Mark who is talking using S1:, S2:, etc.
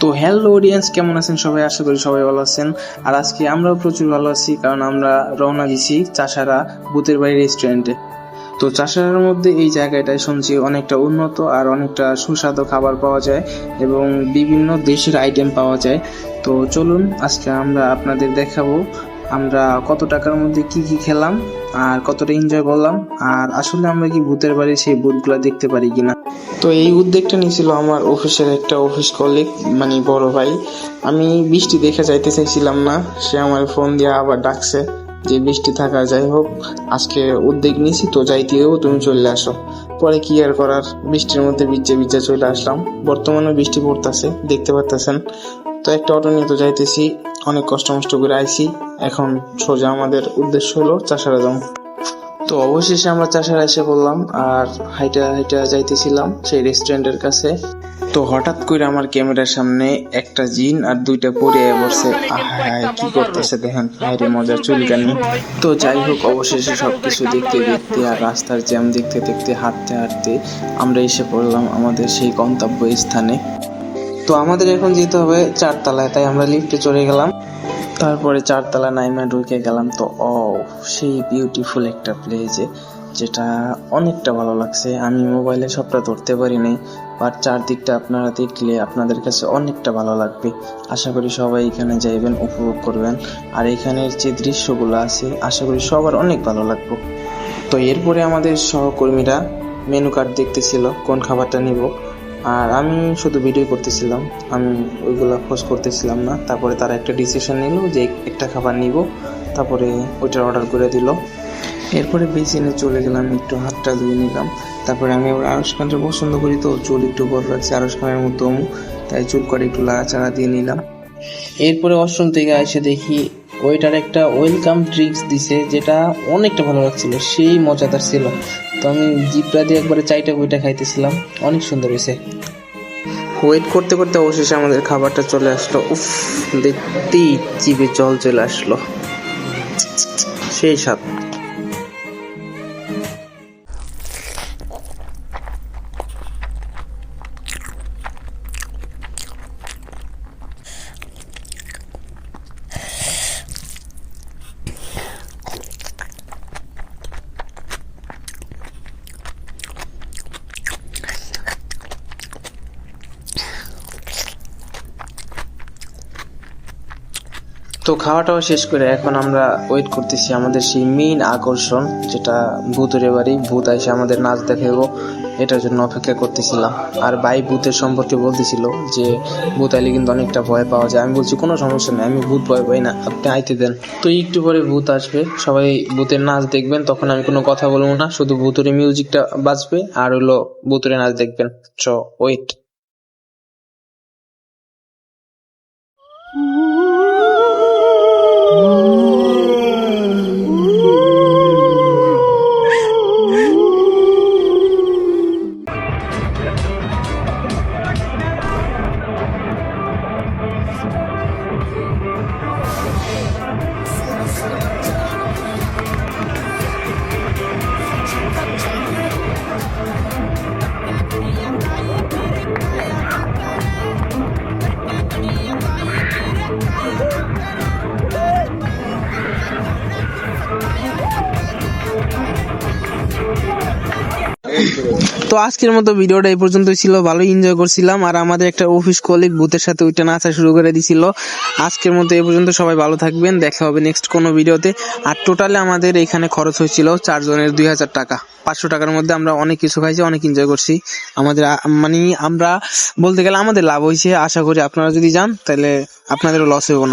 S1: তো hello audience কেমন আছেন সবাই? আশা করি সবাই ভালো আছেন। আর আজকে আমরাও প্রচুর ভালো আছি, কারণ আমরা রওনা দিছি চাষারা ভূতের বাড়ি রেস্টুরেন্টে তো চাষারার মধ্যে এই জায়গাটায় শুনছি অনেকটা উন্নত আর অনেকটা সুস্বাদু খাবার পাওয়া যায় এবং বিভিন্ন দেশের আইটেম পাওয়া যায়। তো চলুন, আজকে আমরা আপনাদের দেখাবো, আমরা কত টাকার মধ্যে কি কি খেলাম আর কতটা এনজয় করলাম। আর আসলে আমরা কি ভূতের বাড়ি সেই ভূতগুলা দেখতে পারি কিনা? তো এই উদ্যোগটা নিয়েছিল আমার অফিসের একটা অফিস কলিগ মানে বড় ভাই। আমি বৃষ্টি দেখে যাইতে চাইছিলাম না, সে আমার ফোন দিয়ে আবার ডাকছে যে বৃষ্টি থাকা যাই হোক, আজকে উদ্যোগ নিয়েছি, তো যাইতে দেবো তুমি চলে আসো। পরে কি আর করার, বৃষ্টির মধ্যে ভিজে ভিজে চলে আসলাম। বর্তমানে বৃষ্টি পড়তেছে, দেখতে পারতেছেন। তো একটা অটো নিয়ে তো যাইতেছি অনেক কষ্ট মষ্ট করে আইছি। এখন সোজা আমাদের উদ্দেশ্য হলো চাষারা জম। তো অবশেষে আমরা চাষারা এসে বললাম আর হাইটা হাইটা যাইতেছিলাম সেই রেস্টুরেন্টের কাছে। তো হঠাৎ করে আমার ক্যামেরার সামনে একটা জিন আর দুইটা পরে বসে। কি করতেছে দেখেন? হাইরে মজার চুলকানি। তো যাই হোক, অবশেষে সবকিছু দেখতে দেখতে আর রাস্তার জ্যাম দেখতে দেখতে হাঁটতে হাঁটতে আমরা এসে পড়লাম আমাদের সেই গন্তব্য স্থানে তো আমাদের এখন যেতে হবে চারতলায়, তাই আমরা লিফটে চড়ে গেলাম। তারপরে চারতলা নাইমা ঢুকে গেলাম তো, ও, সেই বিউটিফুল একটা প্লেসে যেটা অনেকটা ভালো লাগছে। আমি মোবাইলে সবটা ধরতে পারি নাই বাট চারদিকটা আপনারা দেখলে আপনাদের কাছে অনেকটা ভালো লাগবে। আশা করি সবাই এখানে যাইবেন, উপভোগ করবেন। আর এখানের যে দৃশ্যগুলো আছে, আশা করি সবার অনেক ভালো লাগবে। তো এরপরে আমাদের সহকর্মীরা মেনু কার্ড দেখতেছিল, কোন খাবারটা নিব। আর আমি শুধু ভিডিও করতেছিলাম। আমি ওইগুলো খোঁজ করতেছিলাম না। তারপরে তারা একটা ডিসিশন নিল যে একটা খাবার নিব। তারপরে ওইটার অর্ডার করে দিল। এরপরে বেসিনে চলে গেলাম, একটু হাতটা ধুয়ে নিলাম। তারপরে আমি ওর আরস খানটা পছন্দ করি তো, চুল একটু বড় রাখছি আরস খানের মতো তাই চুল করে একটু লাড়াচাড়া দিয়ে নিলাম। এরপরে অষ্টম থেকে এসে দেখি ওইটার একটা ওয়েলকাম ড্রিঙ্কস দিছে, যেটা অনেকটা ভালো লাগছিল, সেই মজাদার ছিল। তো আমি জিপরা দিয়ে একবারে চাইটা বইটা খাইতেছিলাম, অনেক সুন্দর হয়েছে। ওয়েট করতে করতে অবশেষে আমাদের খাবারটা চলে আসলো। উফ, দেখতেই জিভে জল চলে আসলো। সেই স্বাদ। তো খাওয়াটাও শেষ করে এখন আমরা ওয়েট করতেছি আমাদের সেই মেইন আকর্ষণ, যেটা ভূতের বাড়ি ভূত এসে আমাদের নাচ দেখাবো এটার জন্য অপেক্ষা করতেছিলাম। আর ভাই ভূতের সম্পর্কে বলতেছিল যে, ভূত আইলে কিন্তু অনেকটা ভয় পাওয়া যায়। আমি বলছি, কোনো সমস্যা নেই, আমি ভূত ভয় পাই না, আপনি আইতে দেন। তো একটু পরে ভূত আসবে। সবাই ভূতের নাচ দেখবেন, তখন আমি কোনো কথা বলব না, শুধু ভূতের মিউজিকটা বাজবে, আর হলো ভূতের নাচ দেখবেন। চ ওয়েট Woo! তো আজকের মতো ভিডিওটা এই পর্যন্ত ছিল। ভালো এনজয় করছিলাম। আর আমাদের একটা অফিস কলিগ ভূতের সাথে ওইটা নাচা শুরু করে দিছিল। আজকের মতো এই পর্যন্ত সবাই ভালো থাকবেন। দেখা হবে নেক্সট কোনো ভিডিওতে। আর টোটালে আমাদের এখানে খরচ হয়েছিল চারজনের দুই হাজার টাকা। পাঁচশো টাকার মধ্যে আমরা অনেক কিছু খাইছি, অনেক এনজয় করছি। আমাদের মানে আমরা বলতে গেলে আমাদের লাভ হয়েছে। আশা করি আপনারা যদি যান, তাহলে আপনাদেরও লস হবে না।